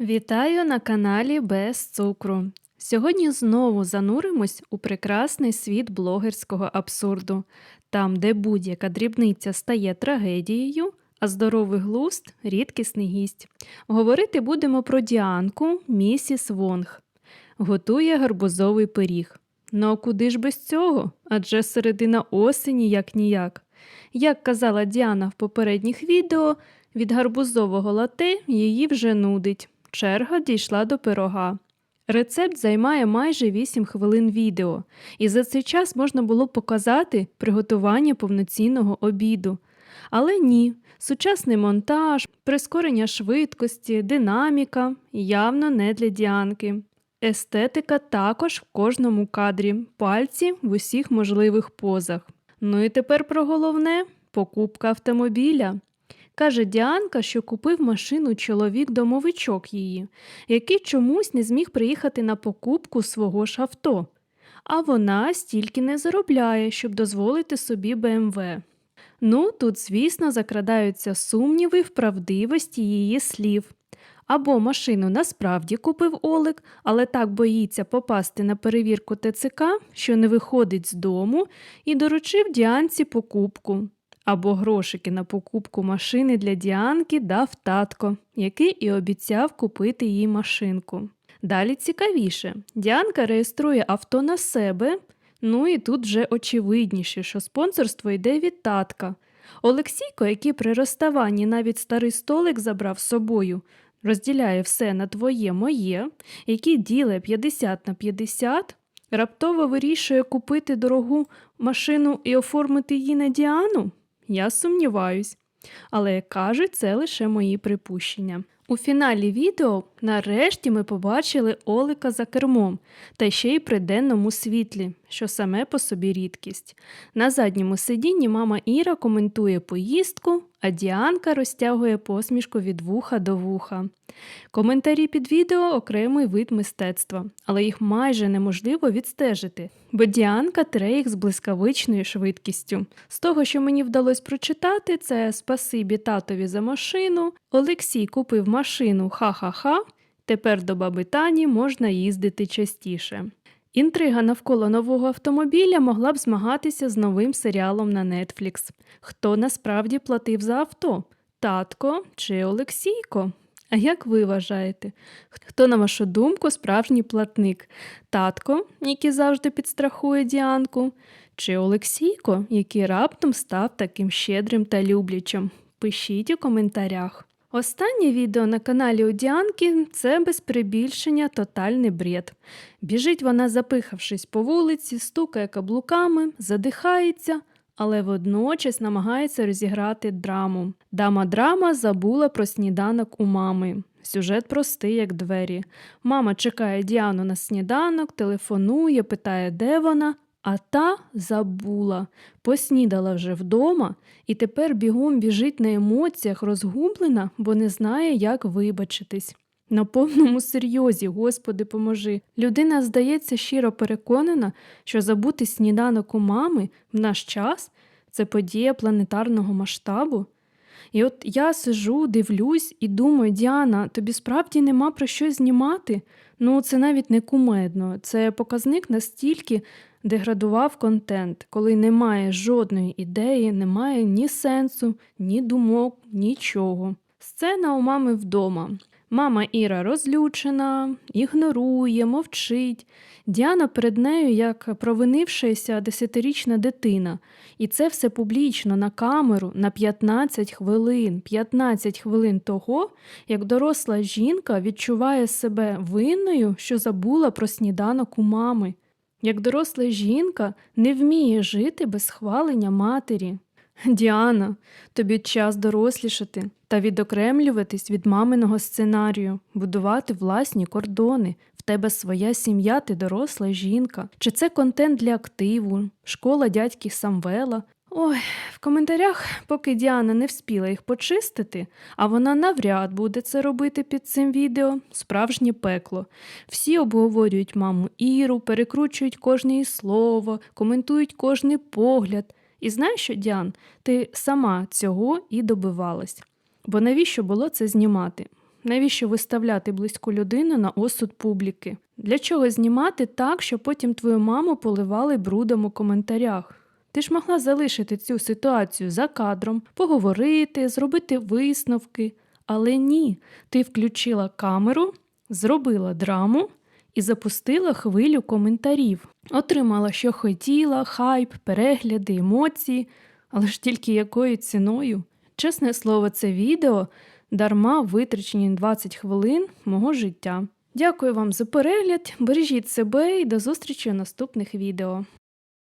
Вітаю на каналі Без цукру. Сьогодні знову зануримось у прекрасний світ блогерського абсурду, там, де будь-яка дрібниця стає трагедією, а здоровий глузд рідкісний гість. Говорити будемо про Діанку, місіс Вонг. Готує гарбузовий пиріг. Ну а куди ж без цього? Адже середина осені як ніяк. Як казала Діана в попередніх відео, від гарбузового лате її вже нудить. Черга дійшла до пирога. Рецепт займає майже 8 хвилин відео, і за цей час можна було показати приготування повноцінного обіду. Але ні, сучасний монтаж, прискорення швидкості, динаміка явно не для діанки. Естетика також в кожному кадрі, пальці в усіх можливих позах. Ну і тепер про головне покупка автомобіля. Каже Діанка, що купив машину чоловік-домовичок її, який чомусь не зміг приїхати на покупку свого ж авто. А вона стільки не заробляє, щоб дозволити собі БМВ. Ну, тут, звісно, закрадаються сумніви в правдивості її слів. Або машину насправді купив Олег, але так боїться попасти на перевірку ТЦК, що не виходить з дому, і доручив Діанці покупку. Або грошики на покупку машини для Діанки дав татко, який і обіцяв купити їй машинку. Далі цікавіше, Діанка реєструє авто на себе, ну і тут вже очевидніше, що спонсорство йде від татка. Олексійко, який при розставанні навіть старий столик забрав з собою, розділяє все на твоє моє, який ділить 50 на 50, раптово вирішує купити дорогу машину і оформити її на Діану? Я сумніваюсь. Але, як кажуть, це лише мої припущення. У фіналі відео нарешті ми побачили Олика за кермом, та ще й при денному світлі, що саме по собі рідкість. На задньому сидінні мама Іра коментує поїздку, а Діанка розтягує посмішку від вуха до вуха. Коментарі під відео окремий вид мистецтва, але їх майже неможливо відстежити, бо Діанка тре їх з блискавичною швидкістю. З того, що мені вдалося прочитати, це спасибі татові за машину. Олексій купив машину ха-ха-ха. Тепер до баби Тані можна їздити частіше. Інтрига навколо нового автомобіля могла б змагатися з новим серіалом на Netflix. Хто насправді платив за авто? Татко чи Олексійко? А як ви вважаєте? Хто, на вашу думку, справжній платник? Татко, який завжди підстрахує Діанку, чи Олексійко, який раптом став таким щедрим та люблячим? Пишіть у коментарях. Останнє відео на каналі у Діанки це без перебільшення тотальний бред. Біжить вона, запихавшись по вулиці, стукає каблуками, задихається, але водночас намагається розіграти драму. Дама драма забула про сніданок у мами. Сюжет простий, як двері. Мама чекає Діану на сніданок, телефонує, питає, де вона, а та забула. Поснідала вже вдома і тепер бігом біжить на емоціях, розгублена, бо не знає, як вибачитись. На повному серйозі, Господи, поможи. Людина, здається, щиро переконана, що забути сніданок у мами в наш час це подія планетарного масштабу. І от я сижу, дивлюсь і думаю, Діана, тобі справді нема про що знімати? Ну, це навіть не кумедно. Це показник настільки деградував контент, коли немає жодної ідеї, немає ні сенсу, ні думок, нічого. Сцена у мами вдома. Мама Іра розлючена, ігнорує, мовчить. Діана перед нею як провинившася десятирічна дитина. І це все публічно на камеру на 15 хвилин. 15 хвилин того, як доросла жінка відчуває себе винною, що забула про сніданок у мами. Як доросла жінка не вміє жити без схвалення матері. Діана, тобі час дорослішати та відокремлюватись від маминого сценарію, будувати власні кордони. В тебе своя сім'я, ти доросла жінка. Чи це контент для активу, школа дядьки Самвела? Ой, в коментарях, поки Діана не вспіла їх почистити, а вона навряд буде це робити під цим відео, справжнє пекло. Всі обговорюють маму Іру, перекручують кожне слово, коментують кожний погляд. І знаєш що, Діан, ти сама цього і добивалась. Бо навіщо було це знімати? Навіщо виставляти близьку людину на осуд публіки? Для чого знімати так, щоб потім твою маму поливали брудом у коментарях? Ти ж могла залишити цю ситуацію за кадром, поговорити, зробити висновки. Але ні, ти включила камеру, зробила драму і запустила хвилю коментарів. Отримала, що хотіла, хайп, перегляди, емоції, але ж тільки якою ціною? Чесне слово, це відео дарма витрачені 20 хвилин мого життя. Дякую вам за перегляд, бережіть себе і до зустрічі у наступних відео.